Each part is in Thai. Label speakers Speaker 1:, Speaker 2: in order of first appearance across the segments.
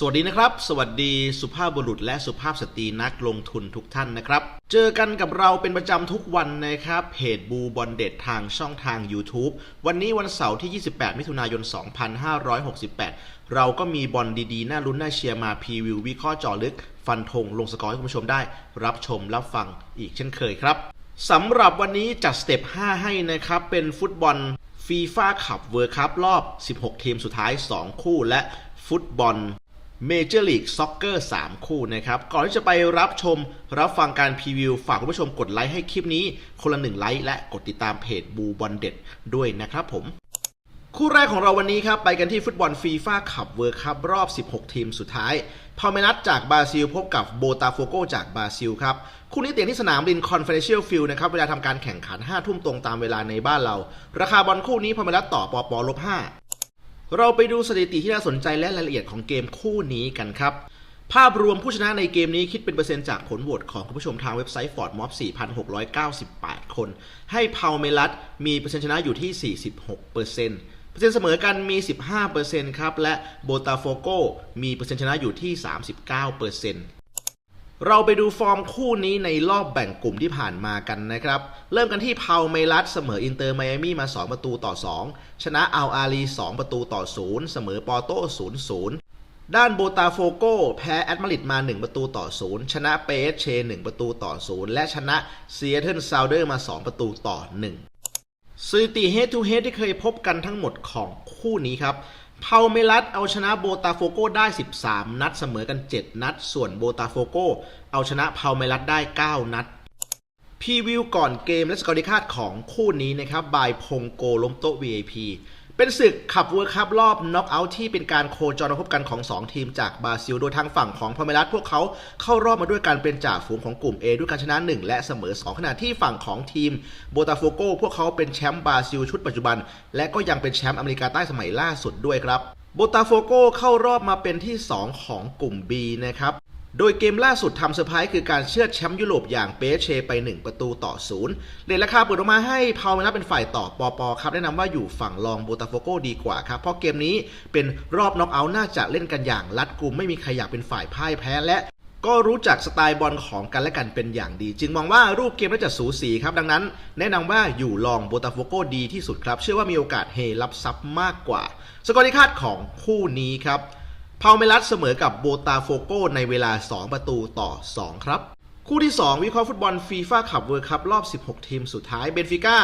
Speaker 1: สวัสดีนะครับ สวัสดีสุภาพบุรุษและสุภาพสตรีนักลงทุนทุกท่านนะครับ เจอกันกับเราเป็นประจำทุกวันนะครับเพจบูบอลเด็ดทางช่องทาง YouTube วันนี้วันเสาร์ที่ 28 มิถุนายน 2568 เราก็มีบอลดีๆ น่าลุ้นน่าเชียร์มาพรีวิววิเคราะห์เจาะลึก ฟันธงลงสกอร์ให้คุณผู้ชมได้ รับชมรับฟังอีกเช่นเคยครับสำหรับวันนี้จัดสเต็ป 5 ให้นะครับเป็นฟุตบอลฟีฟ่าคัพเวิร์คัพรอบ 16 ทีมสุดท้าย 2 คู่และฟุตบอล เมเจอร์ลีกซ็อกเกอร์3คู่นะครับ ก่อนที่จะไปรับชมรับฟังการพรีวิว ฝากคุณผู้ชมกดไลค์ให้คลิปนี้ คนละหนึ่งไลค์และกดติดตามเพจบูบอลเด็ดด้วยนะครับผม คู่แรกของเราวันนี้ครับ ไปกันที่ฟุตบอลฟีฟ่าคัพเวิร์คัพรอบ 16 ทีมสุดท้ายพาเมนัสจากบราซิล พบกับโบตาโฟโกจากบราซิลครับ คู่นี้เตะที่สนามลินคอนเฟเดเชียลฟิลด์นะครับ เวลาทำการแข่งขัน 5 ทุ่มตรงตามเวลาในบ้านเรา ราคาบอลคู่นี้พาเมนัสต่อปอปอลบ5 เราไปดูสถิติที่น่าสนใจและรายละเอียดของเกมคู่นี้กันครับ ภาพรวมผู้ชนะในเกมนี้คิดเป็นเปอร์เซ็นต์จากผลโหวตของคุณผู้ชมทางเว็บไซต์ Ford Mob 4,698 คน ให้พาวเมลัสมีเปอร์เซ็นต์ชนะอยู่ที่ 46%เปอร์เซ็นต์เปอร์เซ็นต์เสมอกันมี 15%ครับ และโบตาโฟโกมีเปอร์เซ็นต์ชนะอยู่ที่ 39%เร เราไปดูฟอร์มคู่นี้ในรอบแบ่งกลุ่มที่ผ่านมากันนะครับ เริ่มกันที่เพาเมลัสเสมออินเตอร์ไมอามี่มา 2 ประตูต่อ 2 ชนะอัลอาลี 2 ประตูต่อ 0 เสมอปอร์โต0-0 ด้านโบตาโฟโกแพ้แอตมาริดมา 1 ประตูต่อ 0 ชนะเปเอสเช 1 ประตูต่อ 0 และชนะเซียเทิลซาวเดอร์มา 2 ประตูต่อ 1สถิติ head to head ที่เคยพบกันทั้งหมดของคู่นี้ครับ เพาเมลัสเอาชนะโบตาโฟโกได้ 13 นัดเสมอกัน 7 นัด ส่วนโบตาโฟโกเอาชนะเพาเมลัสได้ 9 นัดพรีวิวก่อนเกมและสกอร์ดิคาดของคู่นี้นะครับบายพงโกล้มโต๊ะ VIP เป็นศึกขับเวิร์คัพรอบน็อกเอาท์ที่เป็นการโคจรมาพบกันของ 2 ทีมจากบราซิล โดยทางฝั่งของพาเมลัสพวกเขาเข้ารอบมาด้วยการเป็นจ่าฝูงของกลุ่ม A ด้วยการชนะ 1 และเสมอ 2 ขณะที่ฝั่งของทีมโบตาโฟโกพวกเขาเป็นแชมป์บราซิลชุดปัจจุบัน และก็ยังเป็นแชมป์อเมริกาใต้สมัยล่าสุดด้วยครับโบตาโฟโกเข้ารอบมาเป็นที่ 2 ของกลุ่ม B นะครับ โดยเกมล่าสุดทำเซอร์ไพรส์คือการเชือดแชมป์ยุโรปอย่างเปเชไป 1 ประตูต่อศูนย์เรทราคาเปิดออกมาให้พาวเมลัสเป็นฝ่ายต่อปอปอครับแนะนำว่าอยู่ฝั่งรองโบตาโฟโกดีกว่าครับ เพราะเกมนี้เป็นรอบน็อกเอาท์น่าจะเล่นกันอย่างรัดกุมไม่มีใครอยากเป็นฝ่ายพ่ายแพ้และก็รู้จักสไตล์บอลของกันและกันเป็นอย่างดี จึงมองว่ารูปเกมน่าจะสูสีครับ ดังนั้น แนะนำว่าอยู่รองโบตาโฟโกดีที่สุดครับ เชื่อว่ามีโอกาสเฮรับซับมากกว่า สกอร์ที่คาดของคู่นี้ครับ พาเมลัสเสมอกับโบตาโฟโกในเวลา 2 ประตูต่อ 2 ครับ คู่ที่ 2 วิเคราะห์ฟุตบอลฟีฟ่าคัพเวิร์คัพรอบ 16 ทีมสุดท้ายเบนฟิก้า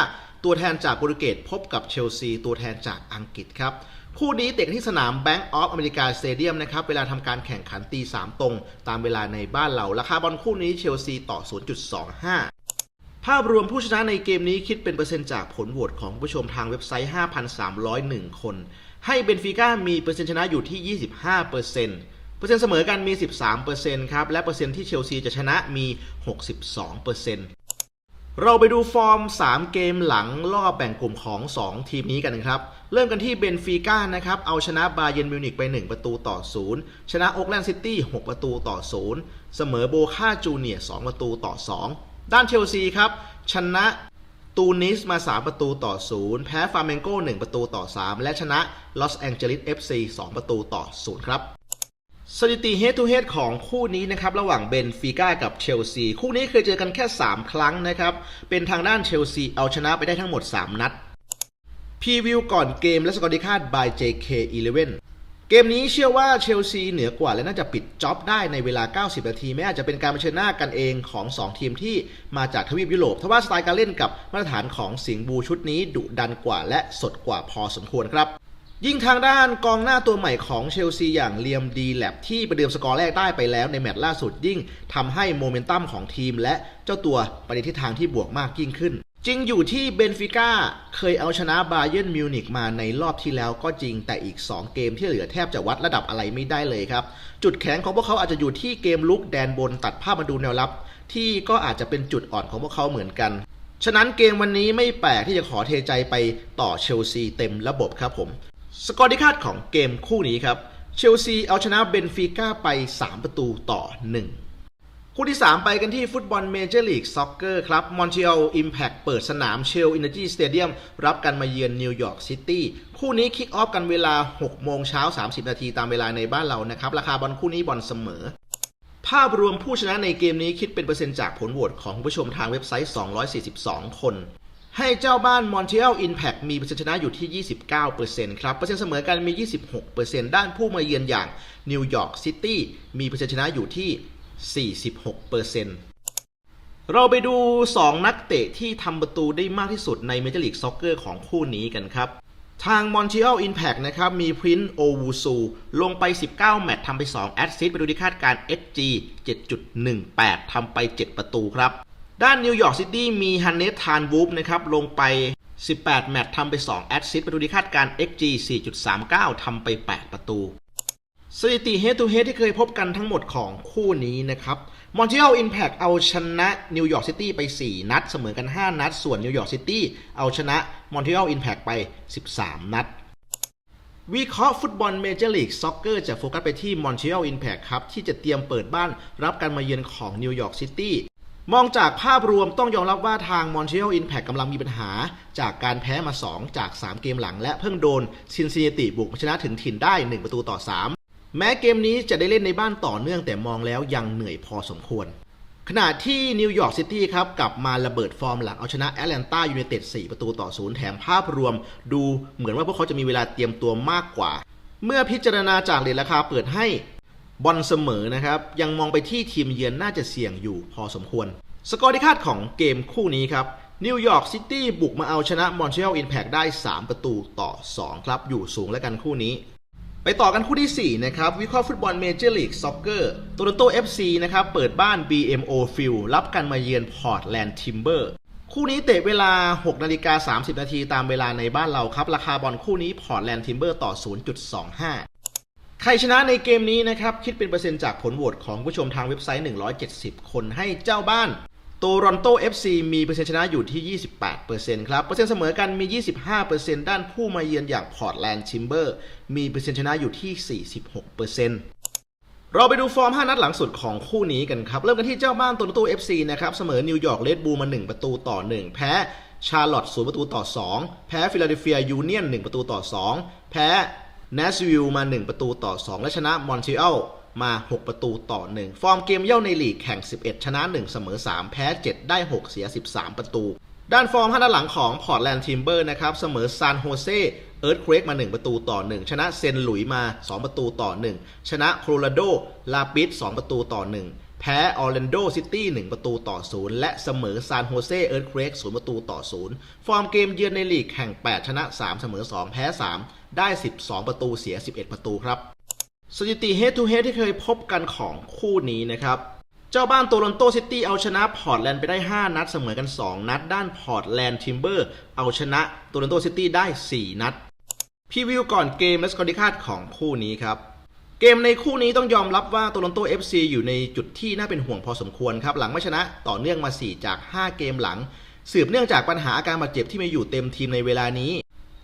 Speaker 1: ตัวแทนจากโปรตุเกสพบกับเชลซี ตัวแทนจากอังกฤษครับ คู่นี้เตะกันที่สนาม Bank of America Stadium นะครับ เวลาทำการแข่งขันตี 3 ตรง ตามเวลาในบ้านเรา ราคาบอลคู่นี้เชลซีต่อ 0.25ภาพรวมผู้ชนะในเกมนี้คิดเป็นเปอร์เซ็นต์จากผลโหวตของผู้ชมทางเว็บไซต์ 5,301 คน ให้เบนฟิก้ามีเปอร์เซ็นต์ชนะอยู่ที่ 25%เปอร์เซ็นต์เปอร์เซ็นต์เสมอกันมี 13%ครับ และเปอร์เซ็นต์ที่เชลซีจะชนะมี 62%เราไปดูฟอร์ม 3 เกมหลังรอบแบ่งกลุ่มของ 2 ทีมนี้กันครับ เริ่มกันที่เบนฟิก้านะครับ เอาชนะบาเยนมิวนิกไป 1 ประตูต่อ 0 ชนะโอ๊กแลนด์ซิตี้ 6 ประตูต่อ 0 เสมอโบคาจูเนียร์ 2 ประตูต่อ 2 ด้านเชลซีครับ ชนะ ตูนิสมา 3 ประตูต่อ 0 แพ้ฟาร์เมนโก1 ประตูต่อ 3 และชนะลอสแองเจลิส FC 2 ประตูต่อ 0 ครับ สถิติ head to head ของคู่นี้นะครับ ระหว่างเบนฟิก้ากับเชลซี คู่นี้เคยเจอกันแค่ 3 ครั้งนะครับ เป็นทางด้านเชลซีเอาชนะไปได้ทั้งหมด 3 นัดพรีวิวก่อนเกมและสกอร์ดิคาด by JK11 เกมนี้เชื่อว่าเชลซีเหนือกว่าและน่าจะปิดจ็อบได้ในเวลา 90 นาทีไม่อาจจะเป็นการเผชิญหน้ากันเองของ 2 ทีมที่มาจากทวีปยุโรปทว่าสไตล์การเล่นกับมาตรฐานของสิงห์บูชุดนี้ดุดันกว่าและสดกว่าพอสมควรครับ ยิ่งทางด้านกองหน้าตัวใหม่ของเชลซีอย่างเลียมดีแลบที่ประเดิมสกอร์แรกได้ไปแล้วในแมตช์ล่าสุดยิ่งทำให้โมเมนตัมของทีมและเจ้าตัวไปในทิศทางที่บวกมากยิ่งขึ้น จริงอยู่ที่เบนฟิก้าเคยเอาชนะบาเยิร์นมิวนิกมาในรอบที่แล้วก็จริงแต่อีก 2 เกมที่เหลือแทบจะวัดระดับอะไรไม่ได้เลยครับ จุดแข็งของพวกเขาอาจจะอยู่ที่เกมลุกแดนบนตัดภาพมาดูแนวรับ ที่ก็อาจจะเป็นจุดอ่อนของพวกเขาเหมือนกัน ฉะนั้นเกมวันนี้ไม่แปลกที่จะขอเทใจไปต่อเชลซีเต็มระบบครับผมสกอร์ที่คาดของเกมคู่นี้ครับเชลซีเอาชนะเบนฟิก้าไป 3 ประตูต่อ 1 คู่ที่ 3 ไปกันที่ฟุตบอลเมเจอร์ลีกซ็อกเกอร์ครับมอนทรีออลอิมแพ t เปิดสนามเชลอินเนอร์จีสเตเดียมรับกันมาเยือนนิวยอร์กซิตี้คู่นี้คิกออฟกันเวลา 6 โมงเช้า 30 นาทีตามเวลาในบ้านเรานะครับ ราคาบอลคู่นี้บอลเสมอ ภาพรวมผู้ชนะในเกมนี้คิดเป็นเปอร์เซ็นต์จากผลโหวตของผู้ชมทางเว็บไซต์ 242 คน ให้เจ้าบ้าน Montreal Impact มีเปอร์เซ็นต์ชนะอยู่ที่ 29%ครับ เปอร์เซ็นต์เสมอกันมี 26%ด้านผู้มาเยือนอย่างนิวยอร์กซิตี้มีเปอร์เซ็นต์ชนะอยู่ที่ 46%เราไปดู 2 นักเตะที่ทำประตูได้มากที่สุดในเมเจอร์ลีกซ็อกเกอร์ของคู่นี้กันครับ ทาง Montreal Impact นะครับ มีพรินโอวูซูลงไป 19 แมตช์ทำไป 2 แอสซิสต์ไปดูที่คาดการ XG 7.18 ทำไป 7 ประตูครับ ด้านนิวยอร์กซิตี้มีฮันเนสทานวูฟนะครับลงไป 18 แมตช์ทำไป 2 แอสซิสต์ไปดูที่คาดการ XG 4.39 ทำไป 8 ประตู สถิติ head to head ที่เคยพบกันทั้งหมดของคู่นี้นะครับ Montreal Impact เอาชนะนิวยอร์กซิตี้ไป 4 นัด เสมอกัน 5 นัด ส่วนนิวยอร์กซิตี้เอาชนะ Montreal Impact ไป 13 นัด วิเคราะห์ฟุตบอลเมเจอร์ลีกซ็อกเกอร์จะโฟกัสไปที่ Montreal Impact ครับ ที่จะเตรียมเปิดบ้านรับการมาเยือนของนิวยอร์กซิตี้มองจากภาพรวมต้องยอมรับว่าทาง Montreal Impact กำลังมีปัญหา จากการแพ้มา 2 จาก 3 เกมหลัง และเพิ่งโดนซินซินเนติบุกชนะถึงถิ่นได้ 1 ประตูต่อ 3 แม้เกมนี้จะได้เล่นในบ้านต่อเนื่องแต่มองแล้วยังเหนื่อยพอสมควร ขณะที่นิวยอร์กซิตี้ครับกลับมาระเบิดฟอร์มหลังเอาชนะแอตแลนตายูไนเต็ด4ประตูต่อศูนย์แถมภาพรวม ดูเหมือนว่าพวกเขาจะมีเวลาเตรียมตัวมากกว่า เมื่อพิจารณาจากเหรียญราคาเปิดให้บอลเสมอนะครับ ยังมองไปที่ทีมเยือนน่าจะเสี่ยงอยู่พอสมควร สกอร์ที่คาดของเกมคู่นี้ครับนิวยอร์กซิตี้บุกมาเอาชนะมอนทรีออลอินแพคได้ 3 ประตูต่อ 2 ครับ อยู่สูงแล้วกันคู่นี้ ไปต่อกันคู่ที่ 4 นะครับ วิเคราะห์ฟุตบอลเมเจอร์ลีกซ็อกเกอร์โตลอนโต FC นะครับ เปิดบ้าน BMO Field รับกันมาเยือนพอร์ตแลนด์ทิมเบอร์คู่นี้เตะเวลา 6 นาฬิกา 30 นาทีตามเวลาในบ้านเราครับ ราคาบอลคู่นี้พอร์ตแลนด์ทิมเบอร์ต่อ 0.25 ใครชนะในเกมนี้นะครับ คิดเป็นเปอร์เซ็นต์จากผลโหวตของผู้ชมทางเว็บไซต์ 170 คนให้เจ้าบ้าน ตรอนโต FC มีเปอร์เซ็นต์ชนะอยู่ที่ 28%ครับ เปอร์เซ็นต์เสมอกันมี 25%ด้านผู้มาเยือนอย่างพอร์ตแลนด์ชิมเบอร์ มีเปอร์เซ็นต์ชนะอยู่ที่ 46%เราไปดูฟอร์ม 5 นัดหลังสุดของคู่นี้กันครับ เริ่มกันที่เจ้าบ้านโตรอนโต FC นะครับ เสมอนิวยอร์กเรดบูลมา 1 ประตูต่อ 1 แพ้ชาร์ลอต0ประตูต่อ 2 แพ้ฟิลาเดลเฟียยูเนียน 1 ประตูต่อ 2 แพ้เนสวิลล์มา 1 ประตูต่อ 2 และชนะมอนทรีออล มา 6 ประตูต่อ 1 ฟอร์มเกมเย่าในลีกแข่ง 11 ชนะ 1 เสมอ 3 แพ้ 7 ได้ 6 เสีย 13 ประตู ด้านฟอร์มห้านหลังของพอร์ตแลนด์ทิมเบอร์นะครับ เสมอซานโฮเซเอิร์ธเควกมา 1 ประตูต่อ 1 ชนะเซนหลุยมา 2 ประตูต่อ 1 ชนะโคโลราโดลาปิส2ประตูต่อ 1 แพ้ออร์แลนโดซิตี้1ประตูต่อ 0 และเสมอซานโฮเซเอิร์ธเควก0ประตูต่อ 0 ฟอร์มเกมเยือนในลีกแข่ง 8 ชนะ 3 เสมอ 2 แพ้ 3 ได้ 12 ประตูเสีย 11 ประตูครับ สถิติ head to head ที่เคยพบกันของคู่นี้นะครับ เจ้าบ้านโตลอนโตซิตี้เอาชนะพอร์ตแลนด์ไปได้ 5 นัดเสมอกัน 2 นัด ด้านพอร์ตแลนด์ทิมเบอร์เอาชนะโตลอนโตซิตี้ได้ 4 นัดพรีวิวก่อนเกมและสกอร์ที่คาดของคู่นี้ครับเกมในคู่นี้ต้องยอมรับว่าโตลอนโต FC อยู่ในจุดที่น่าเป็นห่วงพอสมควรครับ หลังไม่ชนะต่อเนื่องมา 4 จาก 5 เกมหลัง สืบเนื่องจากปัญหาอาการบาดเจ็บที่มีอยู่เต็มทีมในเวลานี้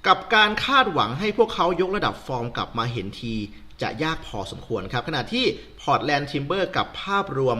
Speaker 1: กับการคาดหวังให้พวกเขายกระดับฟอร์มกลับมาเห็นที จะยากพอสมควรครับ ขณะที่พอร์ตแลนด์ทิมเบอร์กับภาพรวม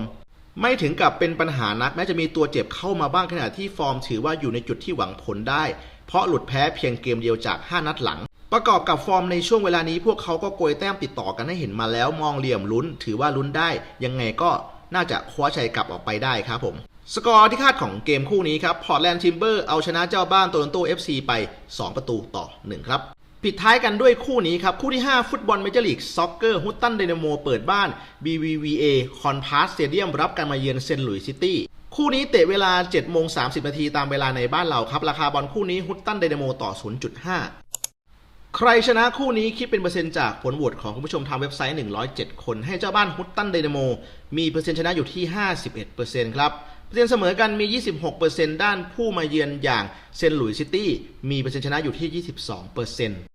Speaker 1: ไม่ถึงกับเป็นปัญหานักแม้จะมีตัวเจ็บเข้ามาบ้างขณะที่ฟอร์มถือว่าอยู่ในจุดที่หวังผลได้ เพราะหลุดแพ้เพียงเกมเดียวจาก 5 นัดหลัง ประกอบกับฟอร์มในช่วงเวลานี้พวกเขาก็โกยแต้มติดต่อกันให้เห็นมาแล้วมองเหลี่ยมลุ้น ถือว่าลุ้นได้ ยังไงก็น่าจะคว้าชัยกลับออกไปได้ครับผมสกอร์ที่คาดของเกมคู่นี้ครับพอร์ตแลนด์ทิมเบอร์เอาชนะเจ้าบ้านโตลอนโต FC ไป 2 ประตูต่อ 1 ครับ ปิดท้ายกันด้วยคู่นี้ครับ คู่ที่ 5 ฟุตบอลเมเจอร์ลีกซ็อกเกอร์ฮุตตันเดนโมเปิดบ้าน BVVA คอนพาสสเตเดียมรับการมาเยือนเซนต์หลุยส์ซิตี้คู่นี้เตะเวลา7โมง30นาทีตามเวลาในบ้านเราครับ ราคาบอลคู่นี้ฮุตตันเดนโมต่อ 0.5 ใครชนะคู่นี้คิดเป็นเปอร์เซ็นต์จากผลโหวตของคุณผู้ชมทางเว็บไซต์ 107 คน ให้เจ้าบ้านฮุตตันเดนโมมีเปอร์เซ็นต์ชนะอยู่ที่ 51%ครับเปอร์เซ็นต์เสมอกันมี 26%ด้านผู้มาเยือนอย่างเซนต์หลุยส์ซิตี้มีเปอร์เซ็นต์ชนะอยู่ที่ 22%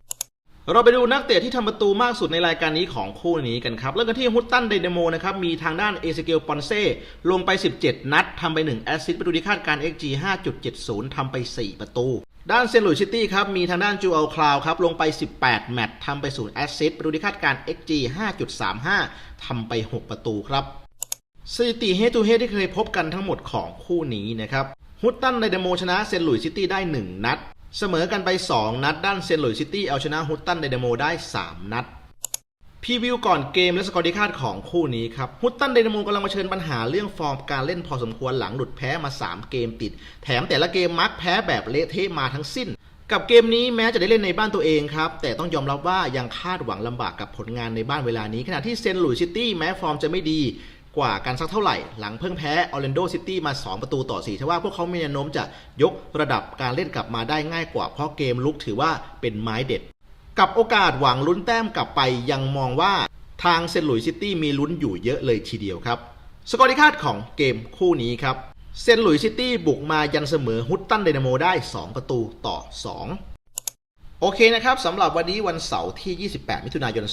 Speaker 1: เราไปดูนักเตะที่ทำประตูมากสุดในรายการนี้ของคู่นี้กันครับ เริ่มกันที่ฮุตตันไดนโมนะครับ มีทางด้านเอเซเกลปอนเซ่ลงไป 17 นัดทำไป 1 แอสซิสต์ประตูที่คาดการ XG 5.70ทำไป 4 ประตู ด้านเซนต์หลุยส์ซิตี้ครับ มีทางด้านจูเอลคลาวครับ ลงไป 18 แมตช์ทำไป 0 แอสซิสต์ประตูที่คาดการ XG 5.35ทำไป 6 ประตูครับสถิติเฮตูเฮที่เคยพบกันทั้งหมดของคู่นี้นะครับฮุตตันไดนาโมชนะเซนต์หลุยส์ซิตี้ได้ 1 นัด เสมอกันไป 2 นัดด้านเซนต์หลุยส์ซิตี้เอาชนะฮุตตันไดนาโมได้ 3 นัดพรีวิวก่อนเกมและสกอร์ที่คาดของคู่นี้ครับฮุตตันไดนาโมกำลังเผชิญปัญหาเรื่องฟอร์มการเล่นพอสมควรหลังหลุดแพ้มา 3 เกมติด แถมแต่ละเกมมักแพ้แบบเละเทะมาทั้งสิ้น กับเกมนี้แม้จะได้เล่นในบ้านตัวเองครับ แต่ต้องยอมรับว่ายังคาดหวังลำบากกับผลงานในบ้านเวลานี้ ขณะที่เซนต์หลุยส์ซิตี้แม้ฟอร์มจะไม่ดี กว่ากันสักเท่าไหร่ หลังเพิ่งแพ้ออร์แลนโดซิตี้มา 2 ประตูต่อ4ทว่าพวกเขามีแนวโน้มจะยกระดับการเล่นกลับมาได้ง่ายกว่าเพราะเกมลุกถือว่าเป็นไม้เด็ด กับโอกาสหวังลุ้นแต้มกลับไปยังมองว่าทางเซนต์หลุยส์ซิตี้มีลุ้นอยู่เยอะเลยทีเดียวครับสกอร์ที่คาดของเกมคู่นี้ครับเซนต์หลุยส์ซิตี้บุกมายันเสมอฮุตตันไดนโมได้ 2 ประตูต่อ 2 โอเคนะครับสำหรับวันนี้วันเสาร์ที่ 28 มิถุนายน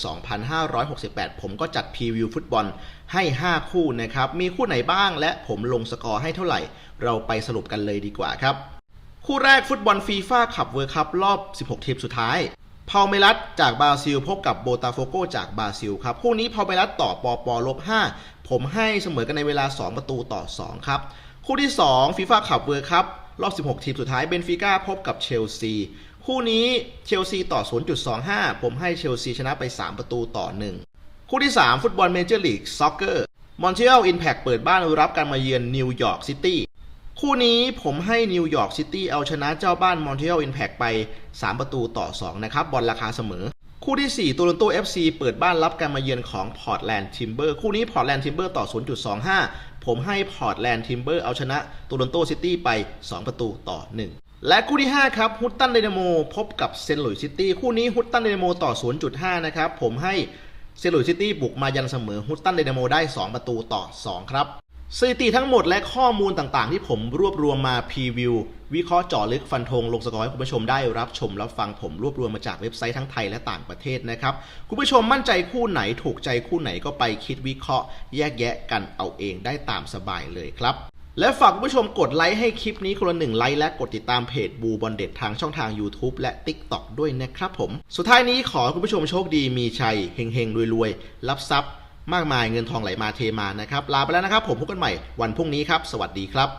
Speaker 1: 2568 ผมก็จัดพรีวิวฟุตบอลให้ 5 คู่นะครับ มีคู่ไหนบ้างและผมลงสกอร์ให้เท่าไหร่ เราไปสรุปกันเลยดีกว่าครับ คู่แรกฟุตบอลฟีฟ่าขับเวิร์คัพรอบ 16 ทีมสุดท้ายพาเมลัสจากบราซิล พบกับโบตาโฟโกจากบราซิลครับคู่นี้พาเมลัสต่อปอปอลบ 5 ผมให้เสมอกันในเวลา 2 ประตูต่อ 2 ครับ คู่ที่2ฟีฟ่าขับเวิร์คัพรอบ 16 ทีมสุดท้ายเบนฟิก้าพบกับเชลซี คู่นี้เชลซีต่อ 0.25 ผมให้เชลซีชนะไป 3 ประตูต่อ 1 คู่ที่ 3 ฟุตบอลเมเจอร์ลีกซ็อกเกอร์มอนทรีออลอินแพคเปิดบ้านรับการมาเยือนนิวยอร์กซิตี้คู่นี้ผมให้นิวยอร์กซิตี้เอาชนะเจ้าบ้านมอนทรีออลอินแพคไป 3 ประตูต่อ 2 นะครับ บอลราคาเสมอ คู่ที่4โตลอนโต FC เปิดบ้านรับการมาเยือนของพอร์ตแลนด์ทิมเบอร์คู่นี้พอร์ตแลนด์ทิมเบอร์ต่อ 0.25 ผมให้พอร์ตแลนด์ทิมเบอร์เอาชนะโตลอนโตซิตี้ไป 2 ประตูต่อ 1 และคู่ที่ 5 ครับฮุตตันไดนโมพบกับเซนต์หลุยส์ซิตี้คู่นี้ฮุตตันไดนโมต่อ 0.5 นะครับ ผมให้เซนต์หลุยส์ซิตี้บุกมายันเสมอฮุตตันไดนโมได้ 2 ประตูต่อ 2 ครับสถิติทั้งหมดและข้อมูลต่างๆ ที่ผมรวบรวมมาพรีวิว วิเคราะห์เจาะลึกฟันธงลงสกอร์ให้คุณผู้ชมได้รับชมรับฟังผมรวบรวมมาจากเว็บไซต์ทั้งไทยและต่างประเทศนะครับ คุณผู้ชมมั่นใจคู่ไหนถูกใจคู่ไหนก็ไปคิดวิเคราะห์ แยกแยะกันเอาเองได้ตามสบายเลยครับ และฝากคุณผู้ชมกดไลค์ให้คลิปนี้คนละหนึ่งไลค์และกดติดตามเพจบูบอลเด็ดทางช่องทาง YouTube และ TikTok ด้วยนะครับผม สุดท้ายนี้ขอคุณผู้ชมโชคดีมีชัยเฮงๆรวยๆ รับทรัพย์ มากมายเงินทองไหลมาเทมานะครับ ลาไปแล้วนะครับผมพบกันใหม่วันพรุ่งนี้ครับ สวัสดีครับ